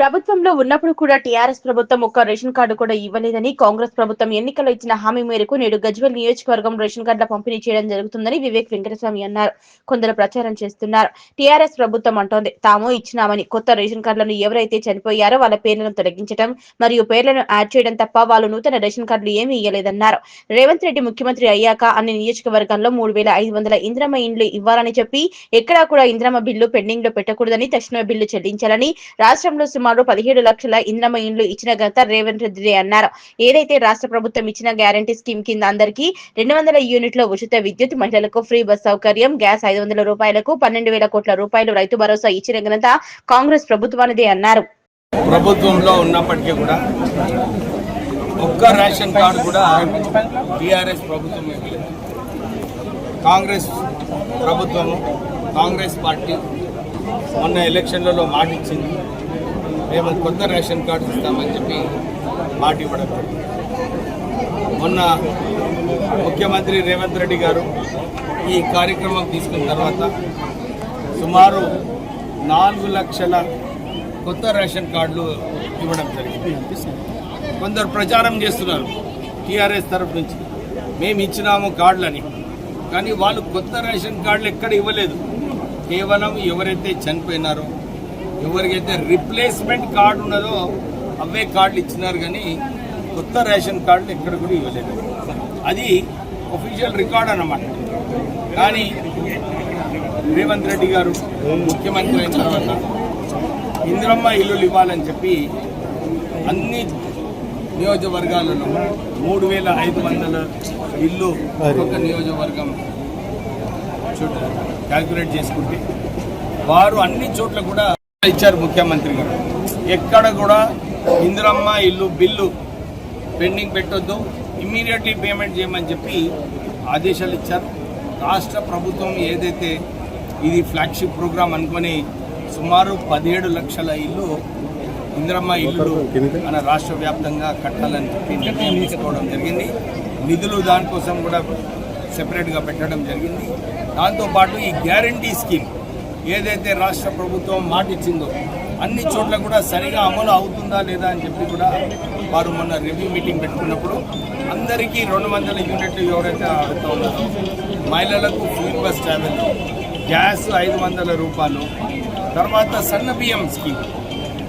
ప్రభుత్వంలో ఉన్నప్పుడు కూడా టీఆర్ఎస్ ప్రభుత్వం ఒక్క రేషన్ కార్డు కూడా ఇవ్వలేదని కాంగ్రెస్ ప్రభుత్వం ఎన్నికల్లో ఇచ్చిన హామీ మేరకు నేడు గజ్వెల్ నియోజకవర్గం రేషన్ కార్డుల పంపిణీ చేయడం జరుగుతుందని వివేక్ వెంకటస్వామి అన్నారు. కొందరు ప్రచారం చేస్తున్నారు. టీఆర్ఎస్ ప్రభుత్వం అంటోంది తాము ఇచ్చినామని కొత్త రేషన్ కార్డులను ఎవరైతే చనిపోయారో వాళ్ళ పేర్లను తొలగించడం మరియు పేర్లను యాడ్ చేయడం తప్ప వాళ్ళు నూతన రేషన్ కార్డులు ఏమీ ఇవ్వలేదన్నారు రేవంత్ రెడ్డి ముఖ్యమంత్రి అయ్యాక అన్ని నియోజకవర్గాల్లో మూడు వేల ఐదు వందల ఇంద్రమ ఇండ్లు ఇవ్వాలని చెప్పి ఎక్కడా కూడా ఇంద్రమ బిల్లు పెండింగ్లో పెట్టకూడదని తక్షణ బిల్లు చెల్లించాలని రాష్ట్రంలో సుమారు సుమారు పదిహేడు లక్షల ఇంద్రమ ఇండ్లు ఇచ్చిన ఘనత రేవంత్ రెడ్డి అన్నారు. ఏదైతే రాష్ట్ర ప్రభుత్వం ఇచ్చిన గ్యారంటీ స్కీమ్ కింద అందరికీ రెండు వందల యూనిట్ల ఉచిత విద్యుత్ మహిళలకు ఫ్రీ బస్ సౌకర్యం గ్యాస్ ఐదు వందల రూపాయలకు పన్నెండు వేల కోట్ల రూపాయలు రైతు భరోసా ఇచ్చిన ఘనత కాంగ్రెస్ ప్రభుత్వానిదే అన్నారు. ప్రభుత్వంలో ఉన్నప్పటికీ కూడా ఒక్క రేషన్ కార్డు కూడా టీఆర్ఎస్ ప్రభుత్వం కాంగ్రెస్ ప్రభుత్వము కాంగ్రెస్ పార్టీ మొన్న ఎలక్షన్లలో మాటిచ్చింది. మేము కొత్త రేషన్ కార్డు ఇస్తామని చెప్పి మాట ఇవ్వడం మొన్న ముఖ్యమంత్రి రేవంత్ రెడ్డి గారు ఈ కార్యక్రమం తీసుకున్న తర్వాత సుమారు నాలుగు లక్షల కొత్త రేషన్ కార్డులు ఇవ్వడం జరిగింది. కొందరు ప్రచారం చేస్తున్నారు టీఆర్ఎస్ తరఫు నుంచి. మేము ఇచ్చినాము కార్డులని కానీ వాళ్ళు కొత్త రేషన్ కార్డులు ఎక్కడ ఇవ్వలేదు. కేవలం ఎవరైతే చనిపోయినారో ఎవరికైతే రిప్లేస్మెంట్ కార్డు ఉన్నదో అవే కార్డులు ఇచ్చినారు కానీ కొత్త రేషన్ కార్డులు ఎక్కడ కూడా ఇవ్వలేదు. అది ఒఫీషియల్ రికార్డ్ అన్నమాట. కానీ రేవంత్ రెడ్డి గారు ముఖ్యమంత్రి అయిన తర్వాత ఇందిరమ్మ ఇల్లులు ఇవ్వాలని చెప్పి అన్ని నియోజకవర్గాలలో మూడు వేల ఐదు వందల ఇల్లు ఒక్కొక్క నియోజకవర్గం చోట క్యాల్కులేట్ చేసుకుంటే వారు అన్ని చోట్ల కూడా ఇచ్చారు ముఖ్యమంత్రి గారు. ఎక్కడ కూడా ఇందిరమ్మ ఇల్లు బిల్లు పెండింగ్ పెట్టొద్దు. ఇమ్మీడియట్లీ పేమెంట్ చేయమని చెప్పి ఆదేశాలు ఇచ్చారు. రాష్ట్ర ప్రభుత్వం ఏదైతే ఇది ఫ్లాగ్షిప్ ప్రోగ్రాం అనుకొని సుమారు పదిహేడు లక్షల ఇల్లు ఇందిరమ్మ ఇల్లు మన రాష్ట్ర వ్యాప్తంగా కట్టాలని చెప్పి నిర్ణయం తీసుకోవడం జరిగింది. నిధులు దానికోసం కూడా సెపరేట్గా పెట్టడం జరిగింది. దాంతోపాటు ఈ గ్యారంటీ స్కీమ్ ఏదైతే రాష్ట్ర ప్రభుత్వం మాట ఇచ్చిందో అన్ని చోట్ల కూడా సరిగా అమలు అవుతుందా లేదా అని చెప్పి కూడా వారు మొన్న రివ్యూ మీటింగ్ పెట్టుకున్నప్పుడు అందరికీ రెండు వందల యూనిట్లు ఎవరైతే అడుగుతూ ఉన్నారో మహిళలకు ఫ్రీ బస్ ట్రావెల్ గ్యాస్ ఐదు వందల రూపాయలు తర్వాత సన్న బియ్యం స్కీమ్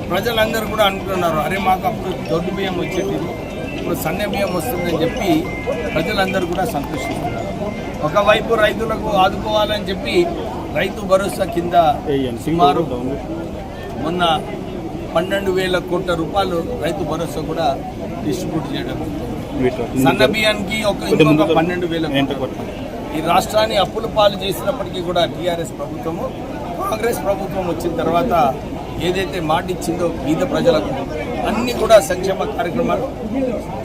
ప్రజలందరూ కూడా అనుకుంటున్నారు అరే మాకు అప్పుడు దొడ్డు బియ్యం వచ్చేది ఇప్పుడు సన్న బియ్యం వస్తుందని చెప్పి ప్రజలందరూ కూడా సంతోషిస్తున్నారు. ఒకవైపు రైతులకు ఆదుకోవాలని చెప్పి రైతు భరోసా కింద సుమారు మొన్న పన్నెండు వేల కోట్ల రూపాయలు రైతు భరోసా కూడా డిస్ట్రిబ్యూట్ చేయడం సన్న బియ్యానికి ఒక పన్నెండు వేల కోట్ల. ఈ రాష్ట్రాన్ని అప్పుల పాలు చేసినప్పటికీ కూడా టీఆర్ఎస్ ప్రభుత్వము కాంగ్రెస్ ప్రభుత్వం వచ్చిన తర్వాత ఏదైతే మాట ఇచ్చిందో బీద ప్రజలకు అన్ని కూడా సంక్షేమ కార్యక్రమాలు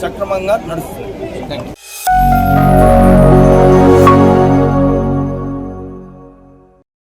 సక్రమంగా నడుస్తుంది థ్యాంక్ యూ